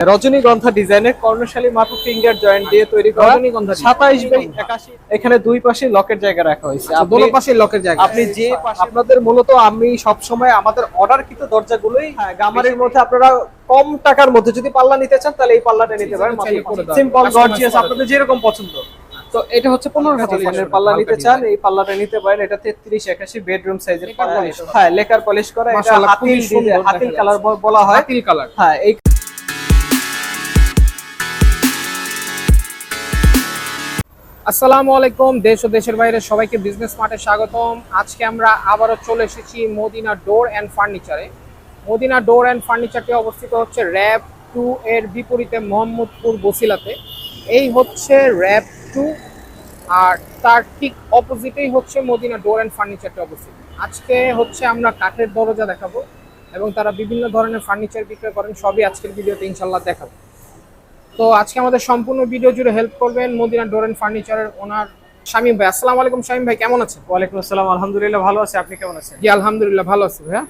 রজনীগন্ধা ডিজাইনের কর্ণশালী মাত্র ফিঙ্গার জয়েন্ট দিয়ে তৈরি করা সাতাইশ বাই একাশি। এখানে দুই পাশে লকের জায়গা রাখা হয়েছে। আচ্ছা, দোনো পাশে লকের জায়গা। আপনি যে আপনাদের মূলত আমি সব সময় আমাদের অর্ডার কিন্তু দরজাগুলোই হ্যাঁ, গামারির মধ্যে আপনারা কম টাকার মধ্যে যদি পাল্লা নিতে চান তাহলে এই পাল্লাটা নিতে পারেন সিম্পল গর্জিয়াস আপনাদের যেরকম পছন্দ। তো এটা হচ্ছে পনেরো হাজার পাল্লা নিতে চান এই পাল্লাটা নিতে পারেন। এটা তেত্রিশ একাশি বেডরুম সাইজের হ্যাঁ লেকার পলিশ করা। এটা হাতিল কালার বলা হয়। হাতিল কালার হ্যাঁ এই আসসালামু আলাইকুম, দেশ ও দেশের বাইরে সবাইকে বিজনেস মার্টে স্বাগতম। আজকে আমরা আবারও চলে এসেছি মদিনা ডোর অ্যান্ড ফার্নিচারে মদিনা ডোর অ্যান্ড ফার্নিচারটি অবস্থিত হচ্ছে র্যাব টু এর বিপরীতে মোহাম্মদপুর বসিলাতে। এই হচ্ছে র্যাব টু আর তার ঠিক অপোজিটেই হচ্ছে মদিনা ডোর অ্যান্ড ফার্নিচারটি অবস্থিত। আজকে হচ্ছে আমরা কাঠের দরজা দেখাবো, এবং তারা বিভিন্ন ধরনের ফার্নিচার বিক্রয় করেন, সবই আজকের ভিডিওতে ইনশাল্লাহ দেখাবো। তো আজকে আমাদের সম্পূর্ণ ভিডিও জুড়ে হেল্প করবেন মদিনা ডোর অ্যান্ড ফার্নিচারের ওনার শামীম ভাই। আসসালামু আলাইকুম শামীম ভাই কেমন আছেন? ওয়ালাইকুম আসসালাম আলহামদুলিল্লাহ ভালো আছে আপনি কেমন আছেন? জি আলহামদুলিল্লাহ ভালো আছি ভাইয়া।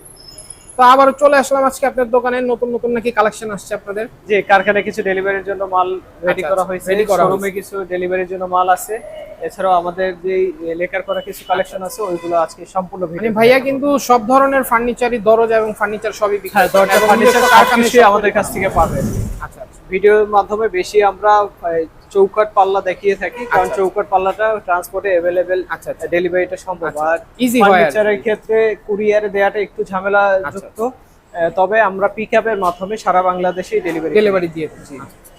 তো আবারও চলে আসলাম আজকে আপনার দোকানে নতুন নতুন নাকি কালেকশন আসছে আপনাদের? যে কারখানায় কিছু ডেলিভারির জন্য মাল রেডি আচ্ছা, করা আচ্ছা, হয়েছে ready করা শোরুমে কিছু ডেলিভারির জন্য মাল আছে। এছাড়াও আমাদের যে লেকার করা কিছু কালেকশন আছে ওইগুলো আজকে সম্পূর্ণ মানে ভিডিও ভাইয়া কিন্তু সব ধরনের ফার্নিচারই দরজা এবং ফার্নিচার সবই বিক্রি হ্যাঁ দরজা ফার্নিচার সব আমাদের কাছ থেকে পাবেন। আচ্ছা ভিডিওর মাধ্যমে বেশি আমরা চৌকাট পাল্লা দেখিয়ে থাকি কারণ আচ্ছা। চৌকাট পাল্লাটা ট্রান্সপোর্টে অ্যাভেলেবেল আচ্ছা আচ্ছা। ডেলিভারিটা সম্ভব। আচ্ছা, আর easy হয়। ফার্নিচারের ক্ষেত্রে কুরিয়ারে দেওয়াটা একটু ঝামেলা আচ্ছা, যুক্ত তবে আমরা পিক আপের মাধ্যমে সারা বাংলাদেশে ডেলিভারি ডেলিভারি দিয়ে দিচ্ছি।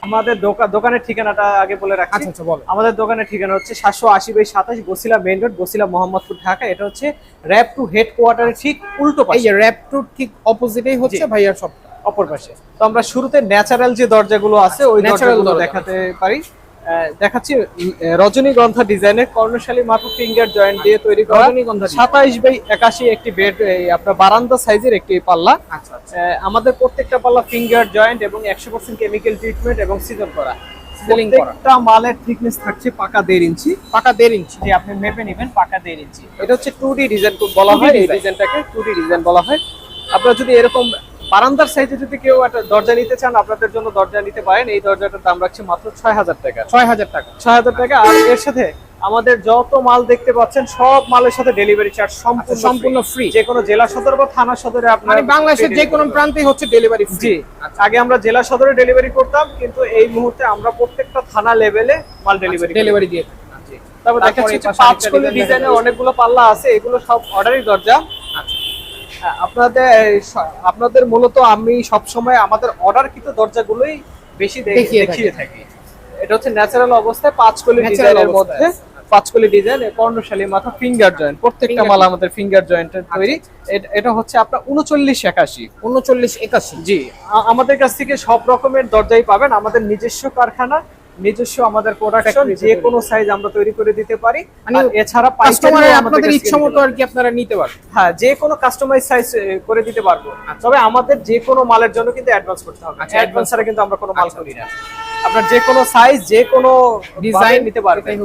আমাদের দোকান দোকানের ঠিকানাটা আগে বলে রাখছি। আচ্ছা আচ্ছা বলো আমাদের দোকানের ঠিকানা হচ্ছে সাতশো আশি বাই সাতাশ বসিলা মেইন রোড বসিলা মোহাম্মদপুর ঢাকা। এটা হচ্ছে র্যাপ টু হেড কোয়ার্টারের ঠিক উল্টো পাশে। র্যাপ টু ঠিক অপোজিটেই হচ্ছে ভাইয়ার শপটা অপর পাশে। তো আমরা শুরুতে ন্যাচারাল যে দরজাগুলো আছে ওই দরজাগুলো দেখাতে পারি। দেখাচ্ছি রজনীগন্ধা ডিজাইনের কর্ণশালী মাত্র ফিঙ্গার জয়েন্ট দিয়ে তৈরি করা রজনীগন্ধা সাতাইশ বাই একাশি একটি বেড আপনার বারান্দা সাইজের একটি পাল্লা। আচ্ছা আচ্ছা। আমাদের প্রত্যেকটা পাল্লা ফিঙ্গার জয়েন্ট এবং একশো পার্সেন্ট কেমিক্যাল ট্রিটমেন্ট এবং সিজন করা। প্রত্যেকটা মালের থিকনেস থাকছে পাকা দেড় ইঞ্চি। পাকা দেড় ইঞ্চি যে আপনি মেপে নেবেন পাকা দেড় ইঞ্চি। এটা হচ্ছে টু ডি ডিজাইন বলা হয় এই ডিজাইনটাকে টু ডি ডিজাইন বলা হয়। আপনারা যদি এরকম বারান্দার সাইজে যদি কেউ একটা দরজা নিতে চান আপনাদের জন্য দরজা নিতে পারেন। এই দরজাটার দাম রাখছে মাত্র ছয় হাজার টাকা। ছয় হাজার টাকা। ছয় হাজার টাকা। আর এর সাথে আমাদের যত মাল দেখতে পাচ্ছেন সব মালের সাথে ডেলিভারি চার্জ সম্পূর্ণ আচ্ছা, সম্পূর্ণ ফ্রি যে কোনো জেলা সদর বা থানা সদরে আপনার মানে বাংলাদেশের যে কোনো প্রান্তেই হচ্ছে ডেলিভারি জি। আগে আমরা জেলা সদরে ডেলিভারি করতাম কিন্তু এই মুহূর্তে আমরা প্রত্যেকটা থানা লেভেলে মাল ডেলিভারি ডেলিভারি দিয়ে। তারপর তারপরে দেখাচ্ছি এই পাঁচ আরেকটা কলি ডিজাইনের অনেকগুলো পাল্লা আছে এগুলো সব অর্ডারই দরজা। আচ্ছা আপনাদের আপনাদের মূলত আমি সব সময় আমাদের অর্ডার কিন্তু দরজাগুলোই বেশি দেখিয়ে থাকি। এটা হচ্ছে ন্যাচারাল অবস্থায় পাঁচ কলি ডিজাইনের মধ্যে পাঁচ কলি ডিজাইন কর্ণশালী মাথা ফিঙ্গার জয়েন্ট প্রত্যেকটা মাল আমাদের ফিঙ্গার জয়েন্টের তৈরি। এটা হচ্ছে আপনার উনচল্লিশ একাশি। উনচল্লিশ একাশি। জি আমাদের কাছ থেকে সব রকমের দরজাই পাবেন আমাদের নিজস্ব কারখানা নিজস্ব আমাদের প্রোডাকশন যে কোনো সাইজ আমরা তৈরি করে দিতে পারি। মানে আর এছাড়া কাস্টমার আমাদের আপনাদের ইচ্ছা নিতে মতো আর কি আপনারা নিতে পারবেন। হ্যাঁ যে কোনো কাস্টমাইজ সাইজ করে দিতে পারব। তবে আমাদের যে কোনো মালের জন্য কিন্তু অ্যাডভান্স করতে হবে। আচ্ছা, অ্যাডভান্স ছাড়া কিন্তু আমরা কোনো মাল আচ্ছা, করি না। আপনার যে কোনো সাইজ যে কোনো ডিজাইন নিতে পারবেন।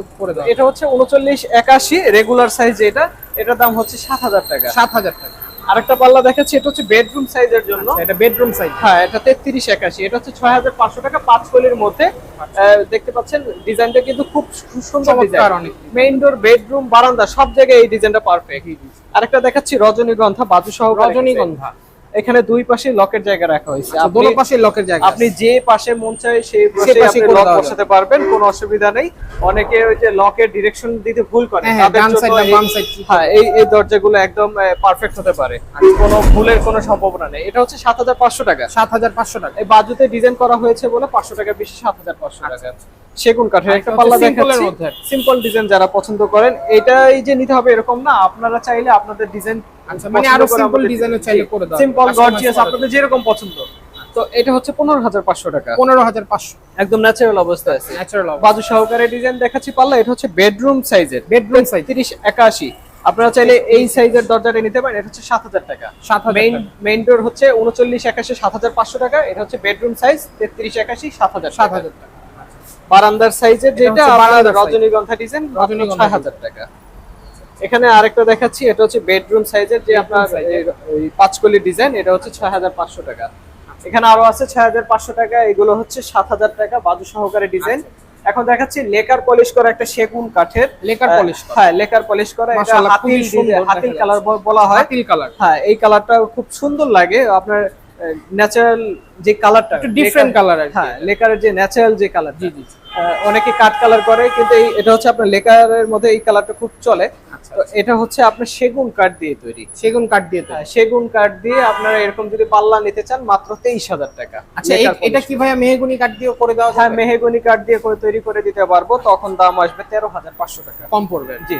এটা হচ্ছে উনচল্লিশ একাশি রেগুলার সাইজ যেটা। এটার দাম হচ্ছে সাত হাজার টাকা। সাত হাজার টাকা। আরেকটা পাল্লা দেখাচ্ছি এটা হচ্ছে বেডরুম সাইজের জন্য। আচ্ছা, এটা বেডরুম সাইজ হ্যাঁ এটা তেত্রিশ একাশি এটা হচ্ছে ছয় হাজার পাঁচশো টাকা পাঁচ কলির মধ্যে। আহ, দেখতে পাচ্ছেন ডিজাইনটা কিন্তু খুব সুন্দর ডিজাইন মেইন ডোর বেডরুম বারান্দা সব জায়গায় এই ডিজাইনটা পারফেক্ট আরেকটা দেখাচ্ছি রজনীগন্ধা বাজু সহ রজনীগন্ধা এখানে দুই পাশে লকের জায়গা রাখা হয়েছে। আচ্ছা, দোনো পাশে লকের জায়গা আপনি যে পাশে মন চায় সেই পাশে আপনি লক বসাতে পারবেন কোনো অসুবিধা নেই। অনেকে ওই যে লকের ডিরেকশন দিতে ভুল করে হ্যাঁ, হ্যাঁ, ডান এই- বাম কি হ্যাঁ এই এই দরজাগুলো একদম পারফেক্ট হতে পারে। কোনো ভুলের কোনো সম্ভাবনা নেই। এটা হচ্ছে সাত হাজার পাঁচশো টাকা। সাত হাজার পাঁচশো টাকা। এই বাজুতে ডিজাইন করা হয়েছে বলে পাঁচশো টাকা বেশি সাত হাজার পাঁচশো টাকা সেগুন কাঠের একটা পাল্লা হচ্ছে simple এর দেখাচ্ছি সিম্পল ডিজাইন যারা পছন্দ করেন এটাই যে নিতে হবে এরকম না আপনারা চাইলে আপনাদের ডিজাইন আচ্ছা, মানে আরও simple design চাইলে করে দেওয়া সিম্পল গর্জিয়াস আপনাদের যেরকম পছন্দ। তো এটা হচ্ছে পনেরো হাজার পাঁচশো টাকা। পনেরো হাজার পাঁচশো। একদম ন্যাচারাল অবস্থায় আছে। ন্যাচারাল বাজু সহকারে ডিজাইন দেখাচ্ছি পাল্লা এটা হচ্ছে বেডরুম সাইজের বেডরুম সাইজ তিরিশ একাশি। আপনারা চাইলে এই সাইজের দরজাটা নিতে পারেন এটা হচ্ছে সাত হাজার টাকা। সাত হাজার মেইন মেইন ডোর হচ্ছে উনচল্লিশ একাশি সাত হাজার পাঁচশো টাকা এটা হচ্ছে বেডরুম সাইজ তেত্রিশ একাশি সাত হাজার সাত হাজার টাকা। বারান্দার সাইজের যেটা আপনার রজনীগন্ধা ডিজাইন রজনীগন্ধা ছয় হাজার টাকা। এখানে আরেকটা দেখাচ্ছি এটা হচ্ছে বেডরুম সাইজের যে আপনার পাঁচকলি ডিজাইন এটা হচ্ছে ছয় হাজার পাঁচশো টাকা। এখানে আরও আছে ছয় হাজার পাঁচশো টাকা এগুলো হচ্ছে সাত হাজার টাকা বাজু সহকারে ডিজাইন এখন দেখাচ্ছি লেকার পলিশ করা একটা সেগুন কাঠের। লেকার পলিশ হ্যাঁ লেকার পলিশ করা এটা হাতিল কালার বলা হয়। হাতিল কালার হ্যাঁ এই কালারটা খুব সুন্দর লাগে। আপনার ন্যাচারাল যে কালারটা একটু ডিফারেন্ট কালার হ্যাঁ লেকারের যে ন্যাচারাল যে কালার জি জি। অনেকে কাট কালার করে কিন্তু এই- এটা হচ্ছে আপনার লেকারের মধ্যে এই কালারটা খুব চলে। আচ্ছা তো এটা হচ্ছে আপনার সেগুন কাঠ দিয়ে তৈরি। সেগুন কাঠ দিয়ে হ্যাঁ, সেগুন কাঠ দিয়ে আপনারা এরকম যদি পাল্লা নিতে চান মাত্র তেইশ হাজার টাকা। আচ্ছা এটা কি ভাইয়া মেহগুনি কাঠ দিয়ে করে দেওয়া হ্যাঁ মেহেগুনি কাঠ দিয়ে করে তৈরি করে দিতে পারব তখন দাম আসবে তেরো হাজার পাঁচশো টাকা। কম পড়বে। জি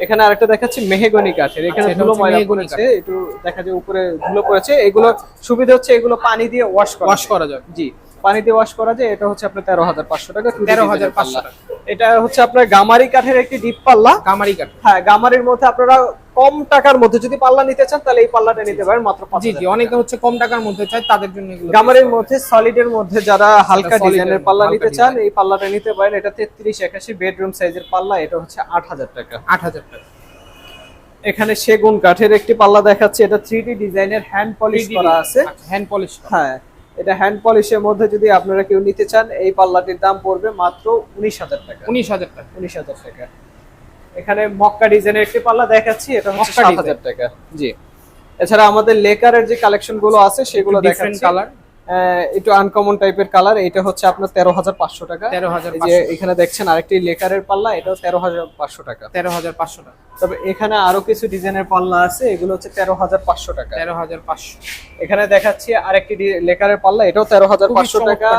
এখানে আরেকটা দেখাচ্ছি মেহেগনি কাঠের এখানে আচ্ছা, ধুলো ময়লা মেহগনি পড়েছে একটু দেখা যায় উপরে ধুলো পড়েছে। এগুলো সুবিধা হচ্ছে এগুলো পানি দিয়ে ওয়াশ করা ওয়াশ যায়। করা যাবে জি। পানি দিয়ে ওয়াশ করা যায় এটা হচ্ছে আপনার তেরো হাজার পাঁচশো টাকা 2D তেরো হাজার পাঁচশো পাল্লা। এটা হচ্ছে আপনার গামারি কাঠের একটি ডিপ পাল্লা। কামারি কাঠ। হ্যাঁ গামারির মধ্যে আপনারা কম টাকার মধ্যে যদি পাল্লা নিতে চান তাহলে এই পাল্লাটা নিতে পারেন মাত্র জি জি অনেকে হচ্ছে কম টাকার মধ্যে চায় তাদের জন্য এগুলো গামারির মধ্যে সলিডের মধ্যে যারা হালকা ডিজাইনের পাল্লা নিতে চান এই পাল্লাটা নিতে পারেন। এটা তেত্রিশ একাশি বেডরুম সাইজের পাল্লা এটা হচ্ছে আট হাজার টাকা। আট হাজার টাকা। এখানে সেগুন কাঠের একটি পাল্লা দেখাচ্ছে। এটা থ্রি ডিজাইনের হ্যান্ড পলিশ করা আছে। হ্যান্ড পলিশ হ্যাঁ এটা হ্যান্ড পলিশের মধ্যে যদি আপনারা কেউ নিতে চান এই পাল্লাটির দাম পড়বে মাত্র উনিশ হাজার টাকা। উনিশ হাজার টাকা। উনিশ হাজার টাকা। এখানে মক্কা ডিজাইনের একটি পাল্লা দেখাচ্ছি এটা হচ্ছে মক্কা সাত হাজার টাকা। জি। এছাড়া আমাদের লেকারের যে কালেকশনগুলো আছে সেগুলো দেখাচ্ছি। কালার একটু আনকমন টাইপের কালার এটা হচ্ছে আপনার তেরো হাজার পাঁচশো টাকা। তেরো হাজার যে এখানে দেখছেন আরেকটি লেকারের পাল্লা এটাও তেরো হাজার পাঁচশো টাকা। তেরো হাজার পাঁচশো টাকা। তবে এখানে আরও কিছু ডিজাইনের পাল্লা আছে এগুলো হচ্ছে তেরো হাজার পাঁচশো টাকা। তেরো হাজার পাঁচশো। এখানে দেখাচ্ছি আরেকটি লেকারের পাল্লা এটাও তেরো হাজার পাঁচশো টাকা।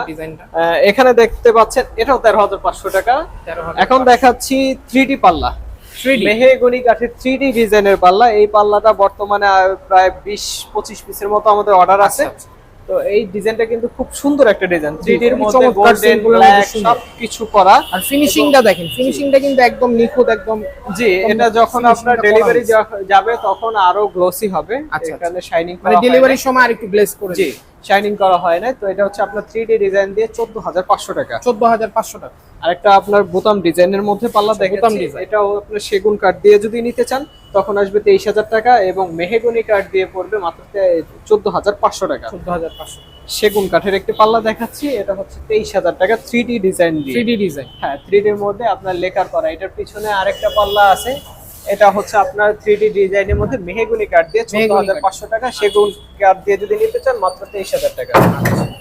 এখানে দেখতে পাচ্ছেন এটাও তেরো হাজার পাঁচশো টাকা। এখন দেখাচ্ছি থ্রি ডি পাল্লা। মেহেগুনি কাঠের থ্রি ডি ডিজাইনের পাল্লা। এই পাল্লাটা বর্তমানে প্রায় বিশ পঁচিশ পিসের মতো আমাদের অর্ডার আছে। আচ্ছা, তো এই ডিজাইনটা কিন্তু খুব সুন্দর একটা ডিজাইন। 3D এর মধ্যে গোল্ডেন ব্ল্যাক সুন্দর। সব কিছু করা। আর ফিনিশিংটা দেখেন ফিনিশিংটা কিন্তু একদম নিখুঁত একদম জি এটা যখন আপনার ডেলিভারি যাবে তখন আরও গ্লোসি হবে। আচ্ছা, এখানে শাইনিং মানে ডেলিভারির সময় আর একটু ব্লেস করে জি শাইনিং করা হয় না। তো এটা হচ্ছে আপনার থ্রি ডি ডিজাইন দিয়ে চোদ্দ হাজার পাঁচশো টাকা। চোদ্দ হাজার পাঁচশো টাকা। আরেকটা আপনার বোতাম ডিজাইনের মধ্যে পাল্লা আচ্ছা, বোতাম design। এটাও আপনার সেগুন কাঠ দিয়ে যদি নিতে চান তখন আসবে তেইশ হাজার টাকা এবং মেহেগুনি কাঠ দিয়ে পড়বে মাত্র চোদ্দ হাজার পাঁচশো টাকা। চোদ্দ হাজার পাঁচশো। সেগুন কাঠের একটি পাল্লা দেখাচ্ছি এটা হচ্ছে তেইশ হাজার টাকা three D design three D design হ্যাঁ থ্রি ডির মধ্যে আপনার লেকার করা। এটার পিছনে আরেকটা পাল্লা আছে এটা হচ্ছে আপনার থ্রি ডি ডিজাইনের মধ্যে মেহেগুনি কাঠ দিয়ে চোদ্দ হাজার। পাঁচশো টাকা সেগুন কাঠ দিয়ে যদি নিতে চান মাত্র তেইশ হাজার টাকা।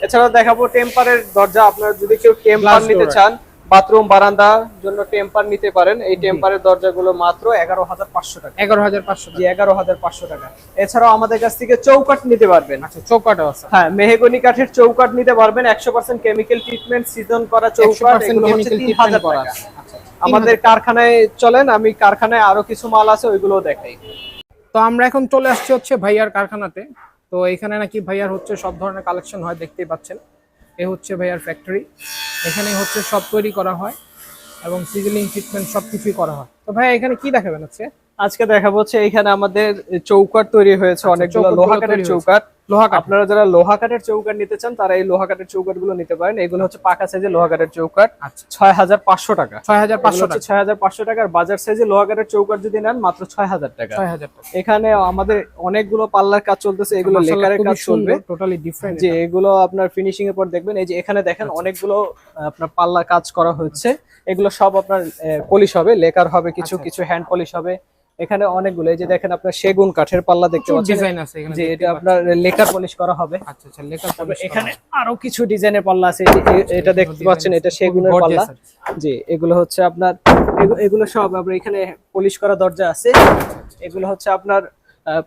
এছাড়াও দেখাবো টেম্পারের দরজা আপনার যদি কেউ টেম্পার নিতে চান বাথরুম বারান্দার জন্য টেম্পার নিতে পারেন। এই টেম্পারের দরজাগুলো মাত্র এগারো হাজার পাঁচশো টাকা। এগারো হাজার পাঁচশো জি এগারো হাজার পাঁচশো টাকা। এছাড়াও আমাদের কাছ থেকে চৌকাট নিতে পারবেন। আচ্ছা চৌকাটও আছে। হ্যাঁ মেহেগনি কাঠের চৌকাট নিতে পারবেন। একশো পার্সেন্ট কেমিক্যাল ট্রিটমেন্ট সিজন করা চৌকাট এগুলো হচ্ছে তিন হাজার করা টাকা আচ্ছা আমাদের কারখানায় চলেন আমি কারখানায় আরও কিছু মাল আছে ওইগুলো দেখাই। তো আমরা এখন চলে আসছি হচ্ছে ভাইয়ার কারখানাতে। তো এখানে নাকি ভাইয়ার হচ্ছে সব ধরনের কালেকশন হয় দেখতেই পাচ্ছেন। এ হচ্ছে ভাইয়ার ফ্যাক্টরি এখানে হচ্ছে সব তৈরি করা হয় এবং সিজিলিং ট্রিটমেন্ট সব কিছুই করা হয়। তো ভাইয়া এখানে কি দেখাবেন হচ্ছে আজকে দেখাবো হচ্ছে এখানে আমাদের চৌকাট তৈরি হয়েছে অনেকগুলো চৌকাটগুলো লোহা কাঠের চৌকাট লোহা আপনারা যারা লোহা কাঠের চৌকাট নিতে চান তারা এই লোহা কাঠের চৌকাটগুলো নিতে পারেন। এগুলো হচ্ছে পাকা সাইজের লোহা কাঠের চৌকাট আচ্ছা। ছয় হাজার পাঁচশো টাকা। ছয় হাজার পাঁচশো টাকা। ছয় হাজার পাঁচশো টাকার বাজার সাইজে লোহা কাঠের চৌকাট যদি নেন মাত্র ছয় হাজার টাকা। এখানে আমাদের অনেকগুলো পাল্লার কাজ চলতেছে এগুলো লেকারের কাজ চলবে। টোটালি ডিফারেন্ট যে এগুলো আপনার ফিনিশিং এর পর দেখবেন এই যে এখানে দেখেন অনেকগুলো আপনার পাল্লা কাজ করা হচ্ছে। এগুলো সব আপনার পলিশ হবে লেকার হবে কিছু আচ্ছা, কিছু হ্যান্ড পলিশ হবে। এখানে অনেকগুলো এই যে দেখেন আপনার সেগুন কাঠের পাল্লা দেখতে পাচ্ছেন। ডিজাইন আছে এখানে যে এটা আপনার লেকার পলিশ করা হবে। আচ্ছা আচ্ছা লেখা তবে এখানে আরও কিছু ডিজাইনের পাল্লা আছে এটা দেখতে পাচ্ছেন এটা সেগুনের পাল্লা। জি এগুলো হচ্ছে আপনার এগুলো সব আপনার এখানে পলিশ করা দরজা আছে। এগুলো হচ্ছে আপনার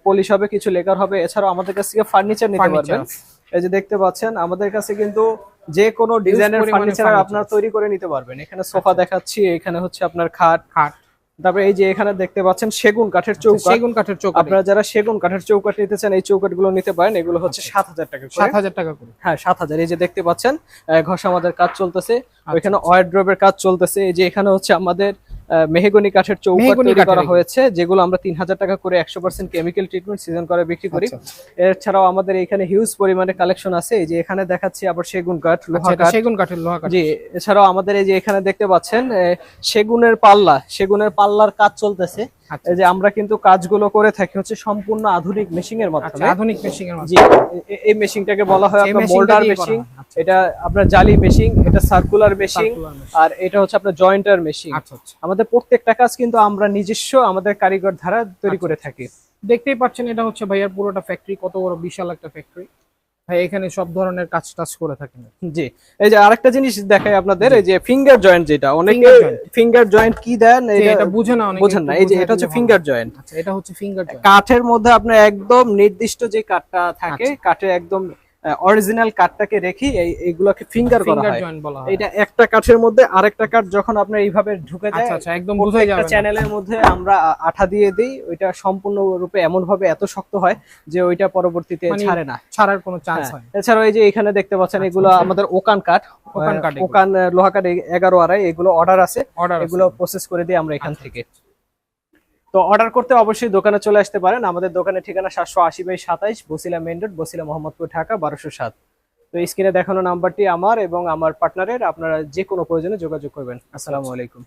পলিশ হবে কিছু লেকার হবে। এছাড়াও আমাদের কাছ থেকে ফার্নিচার নিতে পারবেন। এই যে দেখতে পাচ্ছেন আমাদের কাছে কিন্তু যে কোনো ডিজাইনের ফার্নিচার আপনারা তৈরি করে নিতে পারবেন। এখানে সোফা দেখাচ্ছি এখানে হচ্ছে আপনার খাট। খাট। তারপরে এই যে এখানে দেখতে পাচ্ছেন সেগুন কাঠের চৌকাঠ। সেগুন কাঠের চৌকা আপনারা যারা সেগুন কাঠের চৌকাঠ নিতে চান এই চৌকাঠগুলো নিতে পারেন। এগুলো হচ্ছে সাত হাজার টাকা করে। সাত হাজার টাকা করে। হ্যাঁ সাত হাজার। এই যে দেখতে পাচ্ছেন ঘষা আমাদের কাজ চলতেছে। আচ্ছা, ওইখানে ওয়ার্ড্রোবের কাজ চলতেছে। এই যে এখানে হচ্ছে আমাদের মেহগনি কাঠের চৌকাঠ তৈরি করা হয়েছে যেগুলো আমরা তিন হাজার টাকা করে একশো পার্সেন্ট কেমিক্যাল ট্রিটমেন্ট সিজন করে বিক্রি করি। আচ্ছা, এছাড়াও আমাদের এখানে হিউজ পরিমাণে কালেকশন আছে। এই যে এখানে দেখাচ্ছি আবার সেগুন কাঠ লোহা আচ্ছা কাঠ। সেগুন কাঠের লোহা কাঠ। জি এছাড়াও আমাদের এই যে এখানে দেখতে পাচ্ছেন সেগুনের পাল্লা সেগুনের পাল্লার কাজ চলতেছে। আচ্ছা এই যে আমরা কিন্তু কাজগুলো করে থাকি হচ্ছে সম্পূর্ণ আধুনিক মেশিং এর আচ্ছা মাধ্যমে আধুনিক মেশিং এর জি এই মেশিনটাকে বলা হয় আপনার মোল্ডার আচ্ছা, এটা আপনার জালি মেশিন এটা সার্কুলার machine। আর এটা হচ্ছে আপনার জয়েন্টার মেশিন আচ্ছা আচ্ছা। আমাদের প্রত্যেকটা কাজ কিন্তু আমরা নিজস্ব আমাদের কারিগর দ্বারা তৈরি আচ্ছা, করে থাকি। দেখতেই পাচ্ছেন এটা হচ্ছে ভাইয়ার পুরোটা ফ্যাক্টরি কত বড় বিশাল একটা ফ্যাক্টরি ভাই এখানে সব ধরনের কাজ টাজ করে থাকেন। জি এই যে আরেকটা জিনিস দেখাই আপনাদের এই যে ফিঙ্গার জয়েন্ট যেটা অনেকে ফিঙ্গার জয়েন্ট কি দেন? এটা এটা বুঝে না অনেকে বুঝেন না। এই যে এটা হচ্ছে ফিঙ্গার জয়েন্ট আচ্ছা এটা হচ্ছে ফিঙ্গার জয়েন্ট কাঠের মধ্যে আপনার একদম নির্দিষ্ট যে কাঠটা থাকে কাঠের একদম অরিজিনাল কাঠটাকে রেখে এই এইগুলোকে ফিঙ্গার করা হয়। জয়েন্ট বলা হয়। এটা একটা কাঠের মধ্যে আরেকটা কাঠ যখন আপনার এইভাবে ঢুকে যায় আচ্ছা আচ্ছা একদম বুঝাই যাবে একটা চ্যানেলের মধ্যে আমরা আঠা দিয়ে দিই ওইটা সম্পূর্ণ রূপে এমন ভাবে এত শক্ত হয় যে ওইটা পরবর্তীতে মানে ছাড়ে না। ছাড়ার কোনো চান্স হ্যাঁ, হয় না। এছাড়াও এই যে এখানে দেখতে পাচ্ছেন এগুলো আমাদের ওকান কাঠ ওকান কাঠ ওকান লোহা কাঠ এ- এগারো আড়াই এগুলো অর্ডার আছে। এগুলো প্রসেস করে দিই আমরা এখান আচ্ছা, থেকে। তো অর্ডার করতে অবশ্যই দোকানে চলে আসতে পারেন। আমাদের দোকানের ঠিকানা সাতশো আশি বাই সাতাইশ, বসিলা মেন রোড বসিলা মোহাম্মদপুর, ঢাকা, বারোশো সাত। তো স্ক্রিনে দেখানো নাম্বারটি আমার এবং আমার পার্টনারের আপনারা যে কোনো প্রয়োজনে যোগাযোগ করবেন। আসসালামু আলাইকুম।